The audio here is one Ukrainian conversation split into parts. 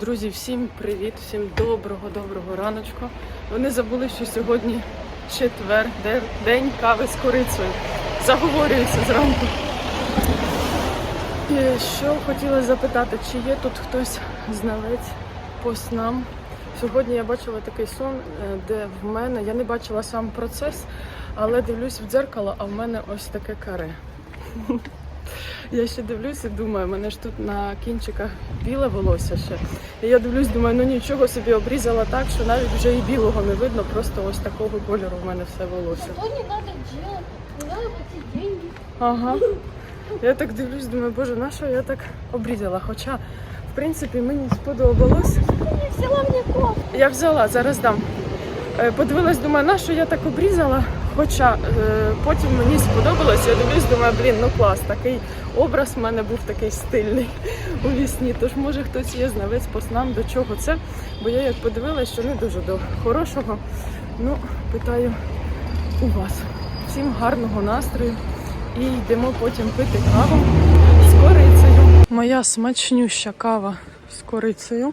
Друзі, всім привіт, всім доброго, доброго раночку. Вони забули, що сьогодні четвер, день кави з корицею. Заговорююся зранку. І що хотіла запитати, чи є тут хтось знавець по снам? Сьогодні я бачила такий сон, е, де в мене я не бачила сам процес, але дивлюсь в дзеркало, а в мене ось таке каре. Я ще дивлюсь і думаю, мене ж тут на кінчиках біле волосся ще. І я дивлюсь, думаю, ну нічого собі обрізала так, що навіть вже і білого не видно, просто ось такого кольору в мене все волосся. Что не надо делать? Не надо платить деньги. Ага. Я так дивлюсь, думаю, боже, на що я так обрізала? Хоча, в принципі, мені сподобалось. Ты взяла кофту. Я взяла, зараз дам. Е, Подивилась, думаю, на що я так обрізала. Хоча е, потім мені сподобалось, я дивлюсь, думаю, блін, ну клас, такий образ в мене був такий стильний у вісні. Тож може хтось є знавець по снам, до чого це. Бо я як подивилась, що не дуже до хорошого. Ну, питаю у вас. Всім гарного настрою і йдемо потім пити каву з корицею. Моя смачнюща кава з корицею.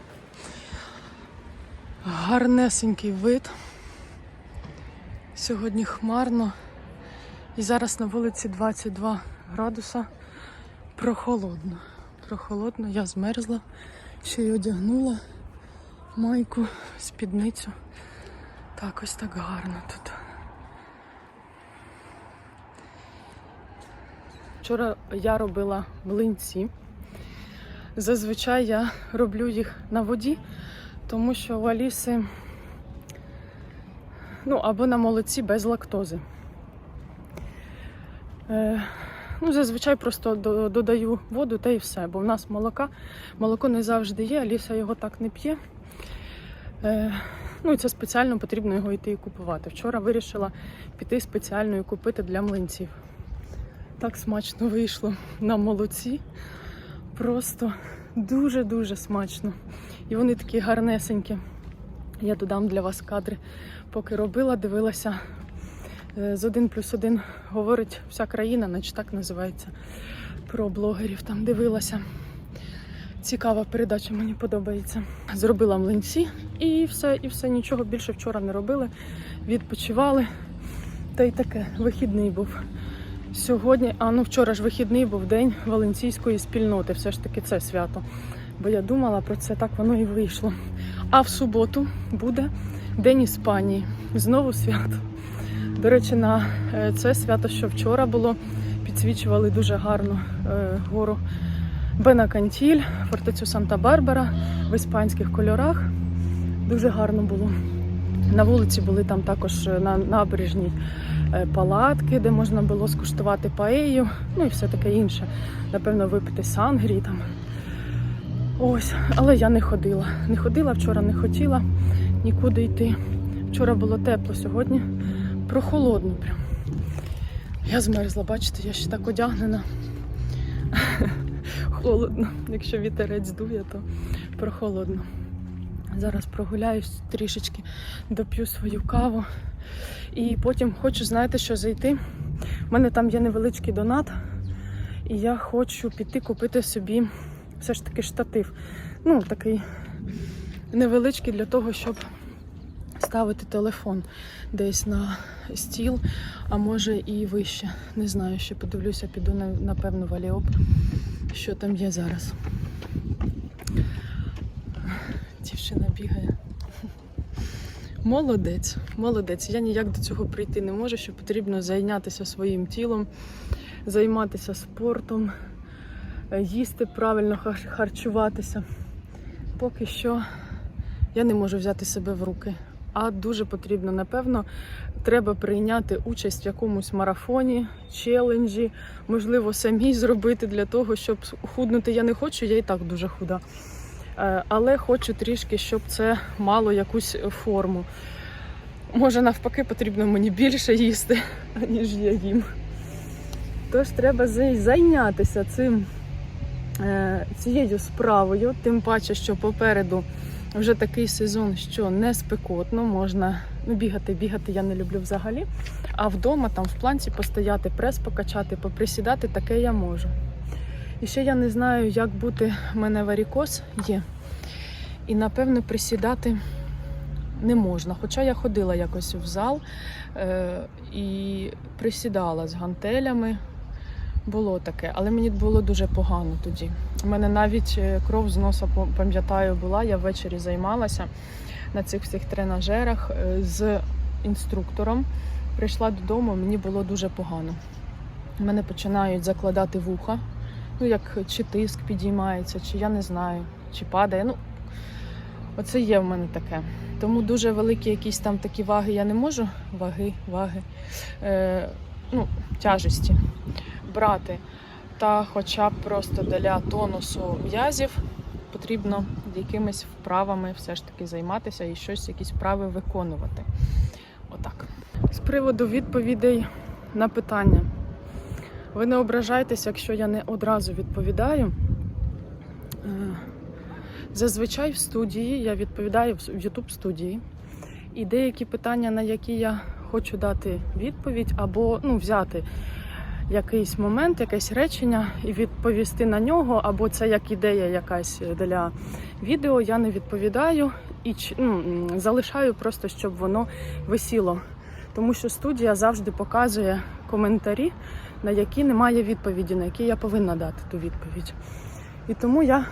Гарнесенький вид. Сьогодні хмарно. І зараз на вулиці 22 градуса. Прохолодно. Прохолодно, я змерзла, ще й одягнула майку, спідницю. Так, ось так гарно тут. Вчора я робила млинці. Зазвичай я роблю їх на воді, тому що у Аліси ну, або на молоці без лактози. Е, ну, зазвичай просто до- додаю воду та і все, бо в нас молока. Молоко не завжди є, Аліса його так не п'є. Е, ну і це спеціально потрібно його йти і купувати. Вчора вирішила піти спеціально і купити для млинців. Так смачно вийшло на молоці. Просто дуже-дуже смачно. І вони такі гарнесенькі. Я додам для вас кадри. Поки робила, дивилася е, з 1 плюс 1 говорить вся країна, наче так називається. Про блогерів там дивилася. Цікава передача, мені подобається. Зробила млинці і все, і все, нічого більше вчора не робили. Відпочивали. Та й таке, вихідний був. Сьогодні, а ну вчора ж вихідний був день валенційської спільноти. Все ж таки це свято. Бо я думала про це, так воно і вийшло. А в суботу буде День Іспанії. Знову свято. До речі, на е, це свято, що вчора було, підсвічували дуже гарно е, гору Бенакантіль, фортецю Санта-Барбара в іспанських кольорах. Дуже гарно було. На вулиці були там також е, на набережній е, палатки, де можна було скуштувати паею, ну і все таке інше. Напевно, випити сангрі там. Ось, але я не ходила. Не ходила, вчора не хотіла нікуди йти. Вчора було тепло, сьогодні прохолодно прям. Я змерзла, бачите, я ще так одягнена. Холодно. Якщо вітерець дує, то прохолодно. Зараз прогуляюсь трішечки, доп'ю свою каву. І потім хочу, знаєте, що зайти. У мене там є невеличкий донат, і я хочу піти купити собі все ж таки штатив. Ну, такий невеличкий для того, щоб ставити телефон десь на стіл, а може і вище. Не знаю, ще подивлюся, піду на- напевно в Аліоп, що там є зараз. Дівчина бігає. Молодець, молодець. Я ніяк до цього прийти не можу, що потрібно зайнятися своїм тілом, займатися спортом, їсти правильно, харчуватися. Поки що я не можу взяти себе в руки. А дуже потрібно, напевно, треба прийняти участь в якомусь марафоні, челенджі, можливо, самій зробити для того, щоб худнути я не хочу, я і так дуже худа. Е, Але хочу трішки, щоб це мало якусь форму. Може, навпаки, потрібно мені більше їсти, ніж я їм. Тож треба зайнятися цим, е, цією справою, тим паче, що попереду вже такий сезон, що не спекотно, можна ну, бігати, бігати я не люблю взагалі. А вдома там в планці постояти, прес покачати, поприсідати, таке я можу. І ще я не знаю, як бути, в мене варікоз є. І, напевно, присідати не можна. Хоча я ходила якось в зал е, і присідала з гантелями. Було таке, але мені було дуже погано тоді. У мене навіть е, кров з носа, пам'ятаю, була. Я ввечері займалася на цих всіх тренажерах е, з інструктором. Прийшла додому, мені було дуже погано. Мене починають закладати вуха. Ну, як чи тиск підіймається, чи я не знаю, чи падає. Ну, оце є в мене таке. Тому дуже великі якісь там такі ваги я не можу. Ваги, ваги, е, ну, тяжесті брати. Та хоча б просто для тонусу м'язів потрібно якимись вправами все ж таки займатися і щось, якісь вправи виконувати. Отак. З приводу відповідей на питання. Ви не ображайтеся, якщо я не одразу відповідаю. Е, Зазвичай в студії я відповідаю в YouTube студії. І деякі питання, на які я хочу дати відповідь, або ну, взяти якийсь момент, якесь речення і відповісти на нього, або це як ідея якась для відео, я не відповідаю і ну, залишаю просто, щоб воно висіло. Тому що студія завжди показує коментарі, на які немає відповіді, на які я повинна дати ту відповідь. І тому я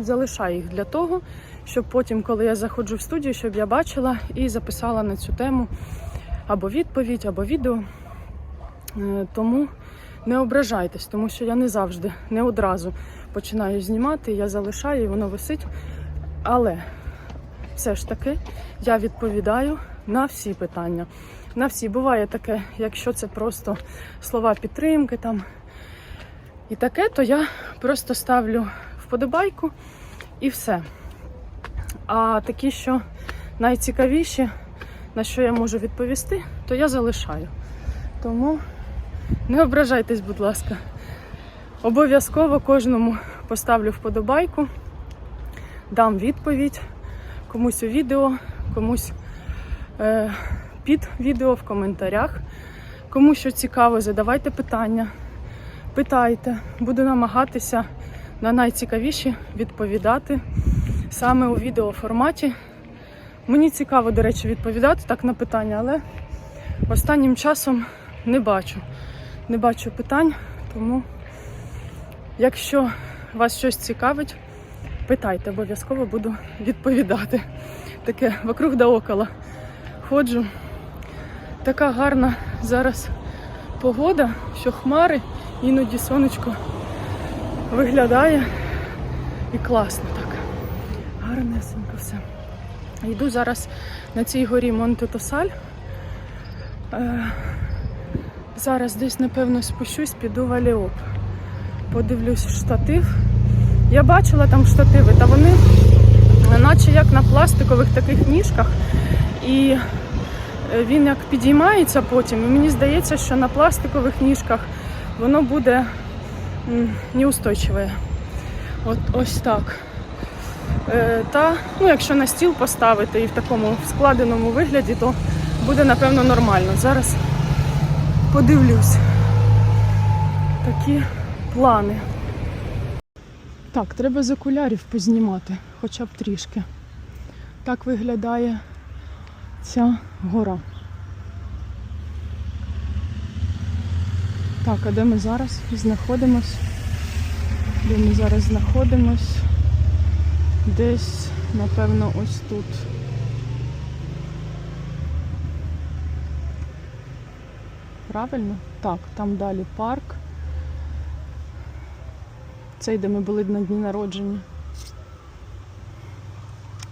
залишаю їх для того, щоб потім, коли я заходжу в студію, щоб я бачила і записала на цю тему або відповідь, або відео. Е, Тому не ображайтесь, тому що я не завжди, не одразу починаю знімати, я залишаю і воно висить. Але все ж таки я відповідаю на всі питання. На всі буває таке, якщо це просто слова підтримки там і таке, то я просто ставлю вподобайку і все. А такі, що найцікавіші, на що я можу відповісти, то я залишаю. Тому не ображайтесь, будь ласка. Обов'язково кожному поставлю вподобайку, дам відповідь комусь у відео, комусь е, під відео в коментарях. Кому що цікаво, задавайте питання, питайте. Буду намагатися на найцікавіші відповідати саме у відеоформаті. Мені цікаво, до речі, відповідати так на питання, але останнім часом не бачу. Не бачу питань, тому якщо вас щось цікавить, питайте, обов'язково буду відповідати. Таке вокруг да около ходжу. Така гарна зараз погода, що хмари, іноді сонечко виглядає і класно так. Гарнесенько все. Йду зараз на цій горі Монте-Тосаль. Е, Зараз десь, напевно, спущусь, піду в Аліоп. Подивлюсь штатив. Я бачила там штативи, та вони наче як на пластикових таких ніжках. І е, він як підіймається потім. І мені здається, що на пластикових ніжках воно буде неустойчиве. От ось так. Е, Та, ну, якщо на стіл поставити і в такому складеному вигляді, то буде напевно нормально. Зараз подивлюсь. Такі плани. Так, треба з окулярів познімати, хоча б трішки. Так виглядає ця гора. Так, а де ми зараз знаходимось? Де ми зараз знаходимось? Десь, напевно, ось тут. Правильно? Так, там далі парк. Цей, де ми були на дні народження.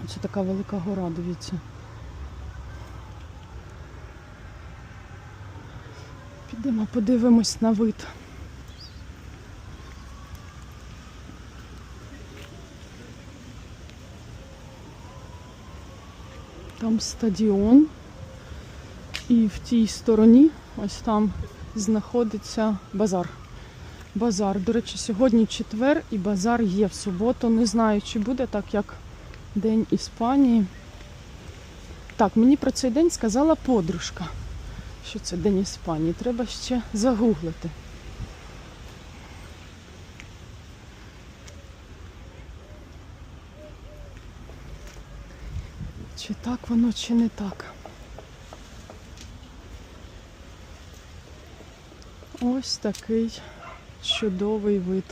Це така велика гора, дивіться. Підемо подивимось на вид. Там стадіон. І в тій стороні, ось там, знаходиться базар. Базар. До речі, сьогодні четвер і базар є в суботу. Не знаю, чи буде так, як День Іспанії. Так, мені про цей день сказала подружка, що це День Іспанії. Треба ще загуглити. Чи так воно, чи не так. Ось такий чудовий вид.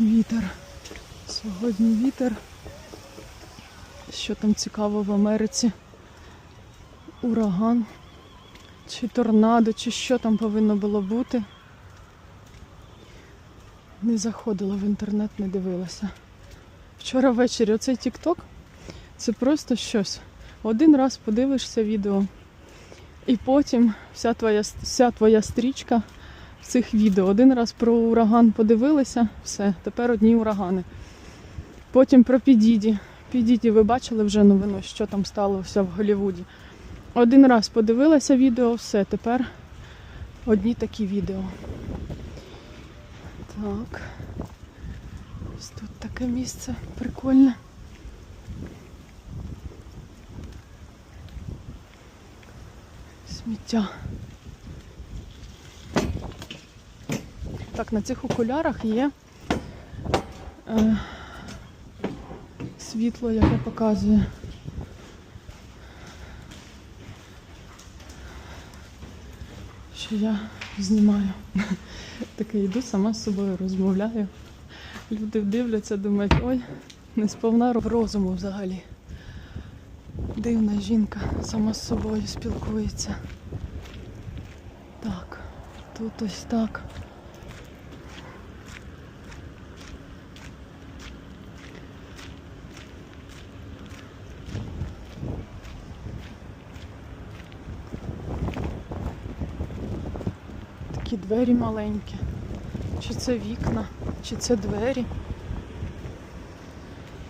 Вітер. Сьогодні вітер. Що там цікаво в Америці? Ураган, чи торнадо, чи що там повинно було бути. Не заходила в інтернет, не дивилася. Вчора ввечері оцей TikTok це просто щось. Один раз подивишся відео, і потім вся твоя, вся твоя стрічка цих відео. Один раз про ураган подивилися, все, тепер одні урагани. Потім про Підіді. Підіді, ви бачили вже новину, що там сталося в Голлівуді. Один раз подивилася відео, все, тепер одні такі відео. Так. Ось тут таке місце прикольне. Сміття. Так, на цих окулярах є е, світло, яке показує. Що я знімаю. Таке йду, сама з собою розмовляю. Люди дивляться, думають, ой, не сповна розуму взагалі. Дивна жінка сама з собою спілкується. Так, тут ось так. Двері маленькі. Чи це вікна, чи це двері.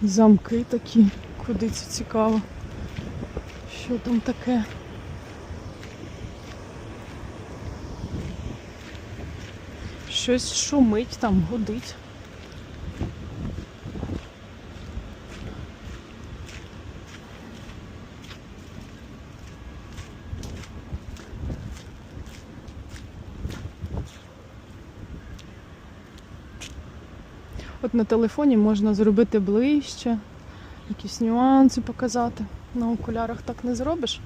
Замки такі. Куди це цікаво? Що там таке? Щось шумить там, гудить. От на телефоні можна зробити ближче, якісь нюанси показати. На окулярах так не зробиш.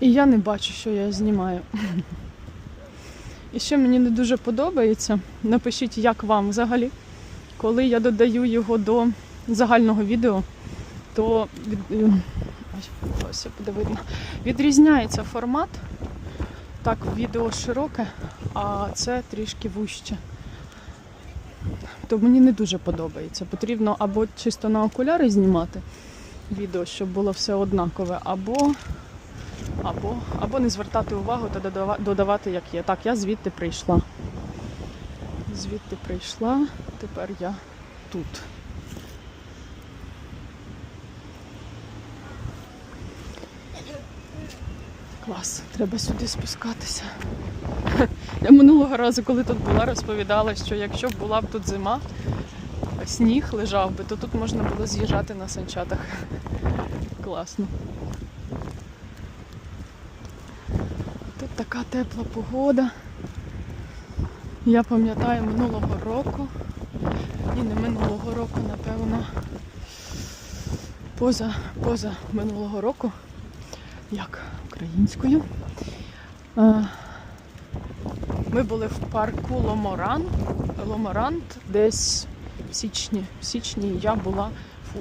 І я не бачу, що я знімаю. І ще мені не дуже подобається. Напишіть, як вам взагалі. Коли я додаю його до загального відео, то від... е, ось, буде. Відрізняється формат. Так, відео широке, а це трішки вужче то мені не дуже подобається. Потрібно або чисто на окуляри знімати відео, щоб було все однакове, або, або, або не звертати увагу та додавати, як є. Так, я звідти прийшла. Звідти прийшла, тепер я тут. Клас, треба сюди спускатися. Я минулого разу, коли тут була, розповідала, що якщо б була б тут зима, сніг лежав би, то тут можна було з'їжджати на санчатах. Класно. Тут така тепла погода. Я пам'ятаю минулого року. І не минулого року, напевно. Поза, поза минулого року, як українською. Ми були в парку Ломоран, Ломорант десь в січні. В січні я була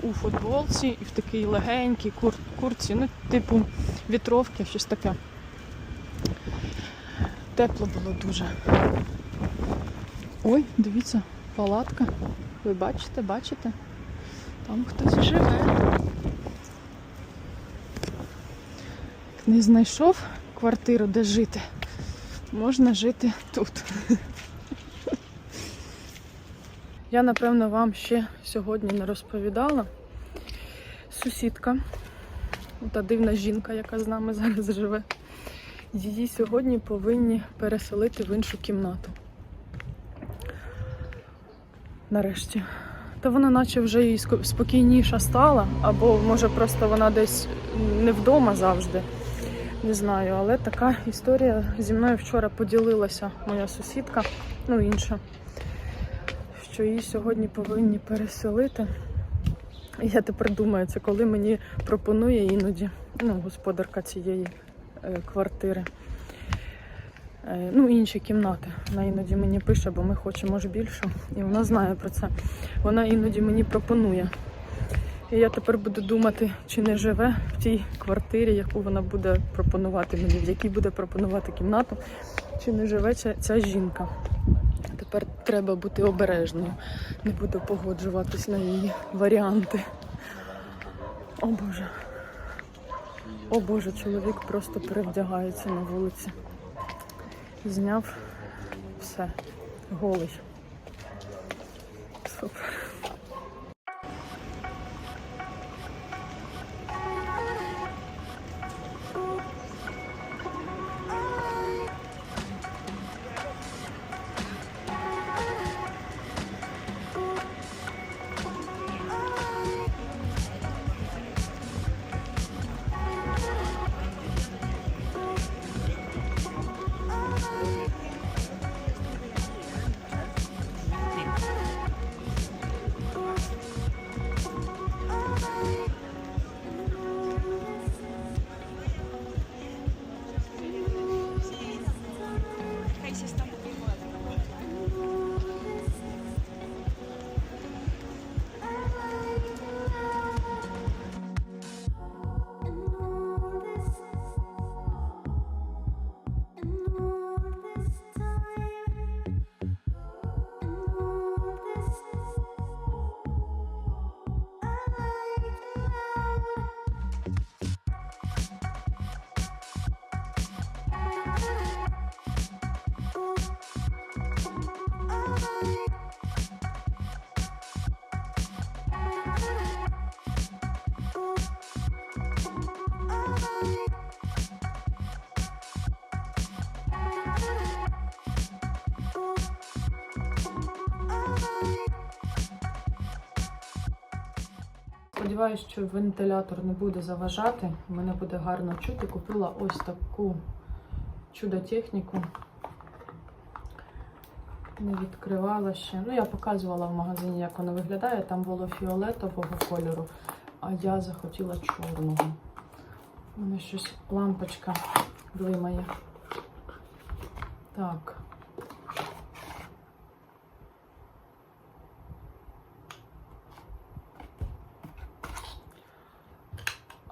у футболці і в такій легенькій кур, курці, ну, типу вітровки, щось таке. Тепло було дуже. Ой, дивіться, палатка. Ви бачите, бачите? Там хтось живе. Не знайшов квартиру, де жити. Можна жити тут. Я, напевно, вам ще сьогодні не розповідала. Сусідка, та дивна жінка, яка з нами зараз живе, її сьогодні повинні переселити в іншу кімнату. Нарешті. Та вона наче вже ско- спокійніша стала, або може просто вона десь не вдома завжди. Не знаю, але така історія зі мною вчора поділилася моя сусідка, ну інша, що її сьогодні повинні переселити. Я тепер думаю, це коли мені пропонує іноді ну, господарка цієї е, квартири. Е, ну, інші кімнати. Вона іноді мені пише, бо ми хочемо ж більше. І вона знає про це. Вона іноді мені пропонує. І я тепер буду думати, чи не живе в тій квартирі, яку вона буде пропонувати мені, в якій буде пропонувати кімнату, чи не живе ця, ця жінка. Тепер треба бути обережною. Не буду погоджуватись на її варіанти. О Боже. О Боже, чоловік просто перевдягається на вулиці. Зняв все. Голий. Сподіваюсь, що вентилятор не буде заважати. Мене буде гарно чути. Купила ось таку чудо-техніку. Не відкривала ще. Ну, я показувала в магазині, як вона виглядає. Там було фіолетового кольору, а я захотіла чорного. У мене щось лампочка блимає. Так.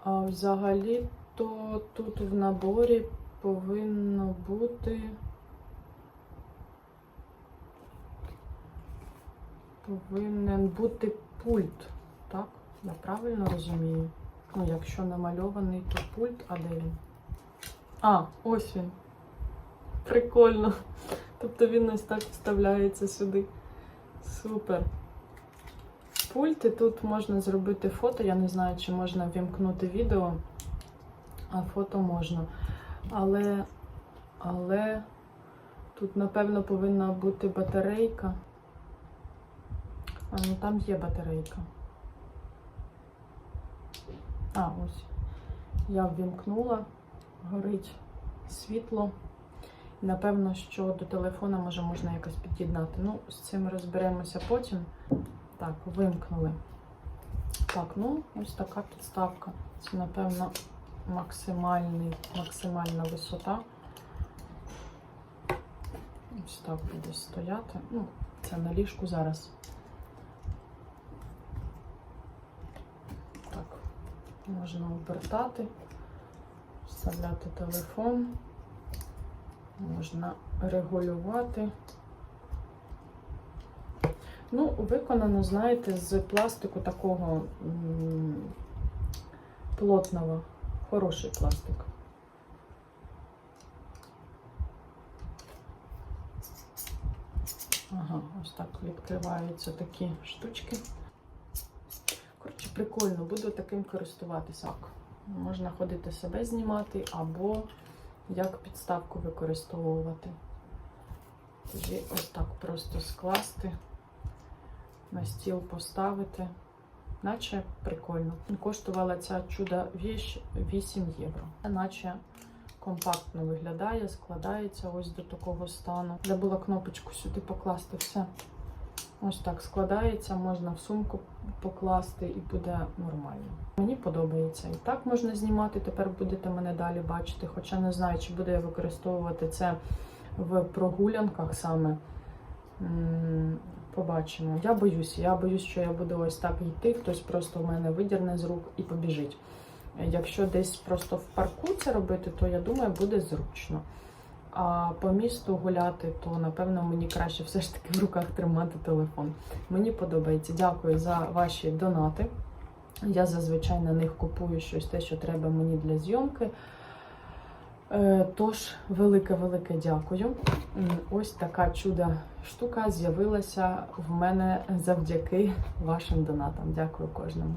А взагалі-то тут в наборі повинно бути. Повинен бути пульт, так? Я правильно розумію? Ну, якщо намальований, то пульт, а де він? А, ось він. Прикольно. Тобто він ось так вставляється сюди. Супер. Пульти тут можна зробити фото. Я не знаю, чи можна вімкнути відео, а фото можна. Але, але тут, напевно, повинна бути батарейка. А, ну там є батарейка. А, ось. Я ввімкнула, горить світло. Напевно, що до телефона може можна якось під'єднати. Ну, з цим розберемося потім. Так, вимкнули. Так, ну, ось така підставка. Це, напевно, максимальний, максимальна висота. Ось так буде стояти. Ну, це на ліжку зараз. Так, можна обертати, вставляти телефон, можна регулювати. Ну, виконано, знаєте, з пластику такого плотного. Хороший пластик. Ага, ось так відкриваються такі штучки. Коротше, прикольно, буду таким користуватися. Можна ходити себе знімати або як підставку використовувати. Тоді ось так просто скласти на стіл поставити. Наче прикольно. Коштувала ця чудо віч 8 євро. Наче компактно виглядає, складається ось до такого стану. Забула кнопочку сюди покласти все. Ось так складається, можна в сумку покласти і буде нормально. Мені подобається. І так можна знімати. Тепер будете мене далі бачити. Хоча не знаю, чи буду я використовувати це в прогулянках саме. Побачимо. Я боюсь. Я боюсь, що я буду ось так йти, хтось просто в мене видірне з рук і побіжить. Якщо десь просто в парку це робити, то я думаю, буде зручно. А по місту гуляти, то напевно мені краще все ж таки в руках тримати телефон. Мені подобається. Дякую за ваші донати. Я зазвичай на них купую щось те, що треба мені для зйомки. Е, Тож, велике-велике дякую. Ось така чуда штука з'явилася в мене завдяки вашим донатам. Дякую кожному.